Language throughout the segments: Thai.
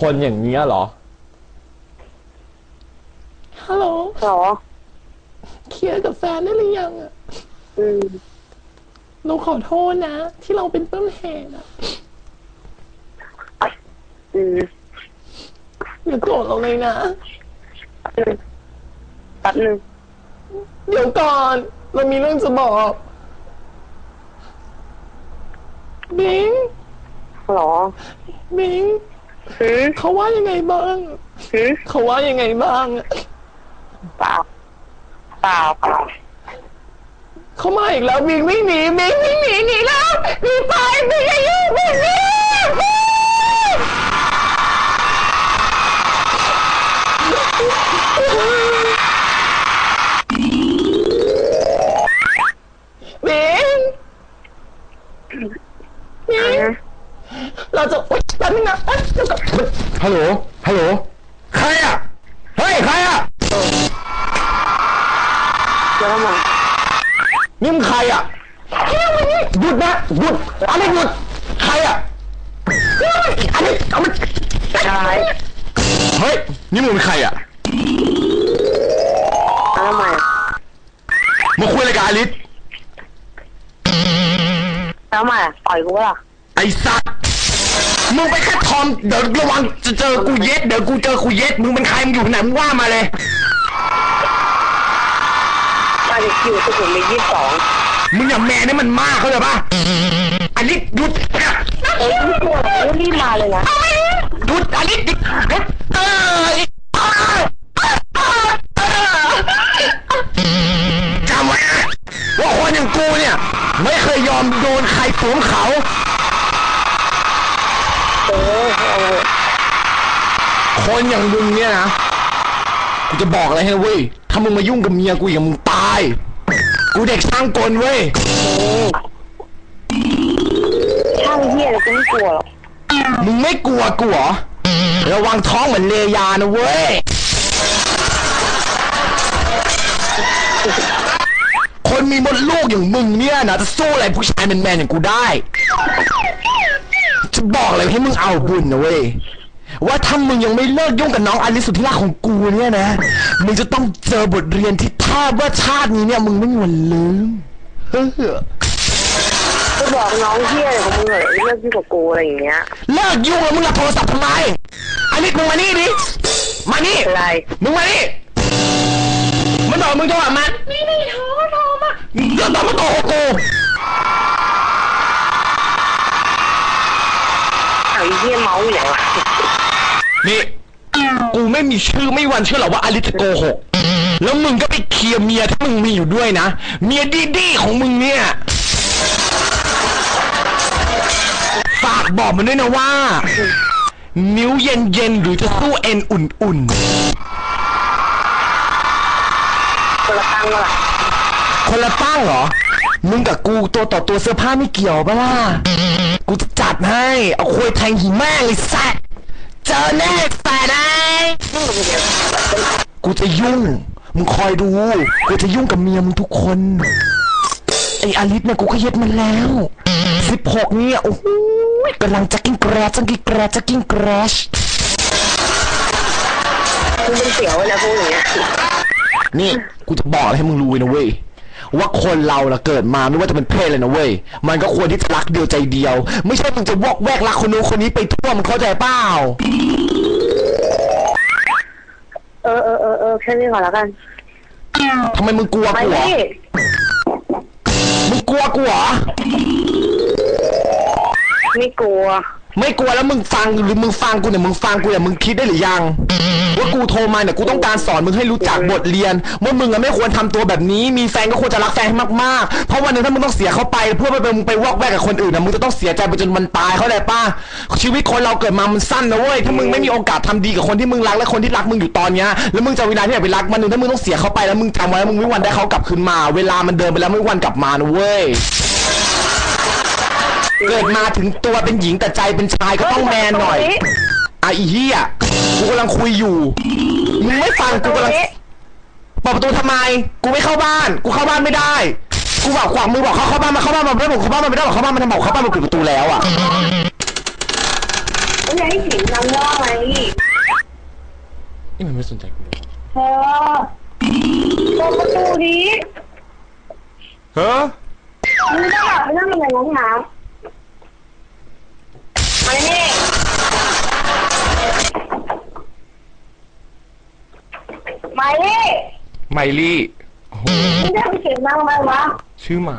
คนอย่างเนี้ยเหรอ ฮัลโหล หรอ เคลียร์กับแฟนได้หรือยังอะอืมเราขอโทษนะ ที่เราเป็นต้นเหตุอะอืมอย่าโกรธเราเลยนะอืมแป๊บนึงเดี๋ยวก่อน เรามีเรื่องจะบอก บิง หรอ บิง หืมเขาว่ายังไงบ้าง หืมเขาว่ายังไงบ้างอะเปล่าเปล่าเปล่าเขามาอีกแล้วบิงวิ่งหนีบิงวิ่งหนีหนีแล้วหนีไปบิงอย่ายุ่งบิงหนี ลโหล ฮัลโหล ใครอะ เฮ้ย ใครอะแล้วทำไมนี่มึงใครอะหยุดนะหยุดอะไรหยุด ใครอะอันนี้เอามันใช่เฮ้ย นี่มึงเป็นใครอะแล้วทำไมมาคุยอะไรกับอลิสแล้วทำไมต่อยกูปะล่ะไอ้สัตว์ มึงไปแค่ทอม เดี๋ยวระวังจะเจอกูเย็ด เดี๋ยวกูเจอกูเย็ด มึงเป็นใครมึงอยู่ไหนมึงว่ามาเลยมาดิคิวสุขุมวิทยี่สิบสองมึงอย่าแม่นี่มันมากเข้าใจปะอลิสหยุดเอ้ยไม่กลัวกูรีบมาเลยนะหยุดอลิสหยุดหยุดเออจำไว้นะว่าคนอย่างกูเนี่ย ไม่เคยยอมโดนใครสวมเขา เออเอาเลย คนอย่างมึงเนี่ยนะ กูจะบอกอะไรให้นะเว้ย ถ้ามึงมายุ่งกับเมียกูอีกอะมึงตาย กูเด็กช่างกลเว้ย ช่างเฮียเลยกูไม่กลัวหรอกมึงไม่กลัวกูเหรอ ระวังท้องเหมือนเลยานะเว้ย คนมีมดลูกอย่างมึงเนี่ยนะจะสู้อะไรผู้ชายแมนๆอย่างกูได้ จะบอกเลยให้มึงเอาบุญนะเว้ย ว่าถ้ามึงยังไม่เลิกยุ่งกับน้องอลิสสุดที่รักของกูเนี่ยนะ มึงจะต้องเจอบทเรียนที่แทบว่าชาตินี้เนี่ยมึงไม่มีวันลืมเฮ้อกูบอกน้องเฮียเลยของมึงเหรอเลิกยุ่งกับกูอะไรอย่างเงี้ย เลิกยุ่งแล้วมึงรับโทรศัพท์ทำไมอลิสมึงมานี่ดิ มานี่ อะไร มึงมานี่ มันบอกมึงโทรหามันนี่นี่โทรโทรมาเดี๋ยวต้องมาโทรกู เอาไอ้เฮียเมาอยู่ไหนวะนี่ กูไม่มีชื่อไม่มีวันเชื่อหรอกว่าอลิสจะโกหก แล้วมึงก็ไปเคลียร์เมียที่มึงมีอยู่ด้วยนะ เมียดีๆของมึงเนี่ย ฝากบอกมันด้วยนะว่า นิ้วเย็นๆหรือจะสู้เอ็นอุ่นๆ คนละตั้งวะล่ะคนละตั้งเหรอ มึงกับกูตัวต่อตัวเสื้อผ้าไม่เกี่ยวปะล่ะ กูจะจัดให้ เอาคุยแทงหิแม่งเลยแซะเจอแน่แฟนไอ้ยุ่งกับมึงเนี่ยกูจะยุ่ง มึงคอยดู กูจะยุ่งกับเมียมึงทุกคน ไอ้อลิสเนี่ยกูก็เย็ดมันแล้วสิบหกเนี่ย โอ้โหกำลังจะกิ้งแกรจังกิ้งแกรจะกิ้งแกรชมึงเป็นเสียวเลยนะพูดอย่างเงี้ยนี่ กูจะบอกอะไรให้มึงรู้ไว้นะเว้ย ว่าคนเราล่ะเกิดมาไม่ว่าจะเป็นเพศเลยนะเว้ย มันก็ควรที่จะรักเดียวใจเดียว ไม่ใช่มึงจะวอกแวกรักคนนู้นคนนี้ไปทั่วมึงเข้าใจเปล่าเออเออเออเออแค่นี้ก่อนแล้วกันทำไมมึงกลัวไปกูเหรอดิมึงกลัวกูเหรอไม่กลัว ไม่กลัวแล้วมึงฟังหรือมึงฟังกูเนี่ยมึงฟังกูเนี่ยมึงคิดได้หรือยังว่า กูโทรมาเนี่ยกูต้องการสอนมึงให้รู้จักบทเรียนว่ามึงอะไม่ควรทำตัวแบบนี้ มีแฟนก็ควรจะรักแฟนให้มากๆ เพราะวันหนึงถ้ามึงต้องเสียเขาไปเพื่อไปมึงไปวอกแวกกับคนอื่นนะมึงจะต้องเสียใจไปจนมันตายเขาเลยป้าชีวิตคนเราเกิดมามันสั้นนะเว้ยถ้ามึงไม่มีโอกาสทำดีกับคนที่มึงรักและคนที่รักมึงอยู่ตอนเนี้ยแล้วมึงจะเวลาที่ไหนไปรักมันหนึ่งถ้ามึงต้องเสียเขาไปแล้วมึงจำไว้มึงไม่มีวันได้เขากลับคืนมา เวลามันเดินไปแล้วไม่มีวันกลับมานะเว้ย เกิดมาถึงตัวเป็นหญิงแต่ใจเป็นชายก็ต้องแมนหน่อย อะอีเหี้ย กูกำลังคุยอยู่มึงไม่ฟังกูกำลังเปิดประตูทำไม กูไม่เข้าบ้าน กูเข้าบ้านไม่ได้ กูบอกขวางมือบอกเขาเข้าบ้านมาเข้าบ้านมาไม่ได้บอกเข้าบ้านมาไม่ได้บอกเข้าบ้านมาทำบอกเข้าบ้านมาปิดประตูแล้วอะนี่จะให้เสียงดังว่าไหมนี่มันไม่สนใจกูเลยเธอเปิดประตูดิเฮ้อมึงจะหลับไปนั่งในห้องน้ำมาเนี่มาเนี่ไมลี่โอ้โหมึงจะไปเสียงดังทำไมวะชื่อหมา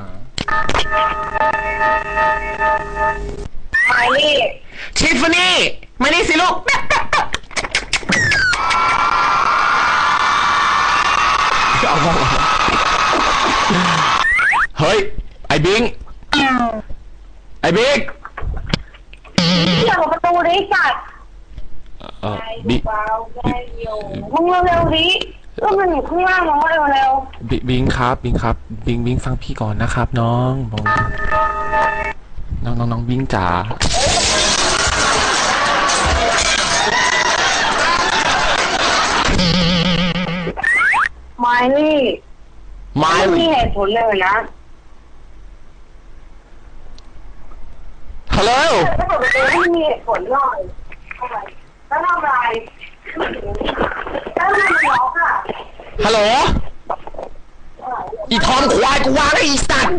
มาเนี่ทิฟฟานี่มานี่สิลูก เอามาเฮ้ย ไอ้บิง ไอ้บิงอย่าเปิดประตูดิจัด เออบิมึงเร็วๆดิก็มันอยู่ข้างล่างมึงเร็วบิบิงครับ บิงครับ บิงบิงฟังพี่ก่อนนะครับ น้องบอกน้องน้องน้องบิงจ๋าๆมานี่ไมไม่มีลี่เหตุผลเลยนะฮัลโหล ถ้าเปิดประตูไม่มีเหตุผลหน่อย แล้วทำอะไรแล้วทำไมมันล็อกอะฮัลโหล อีทอมควายกูวางไอ้อีสัตว์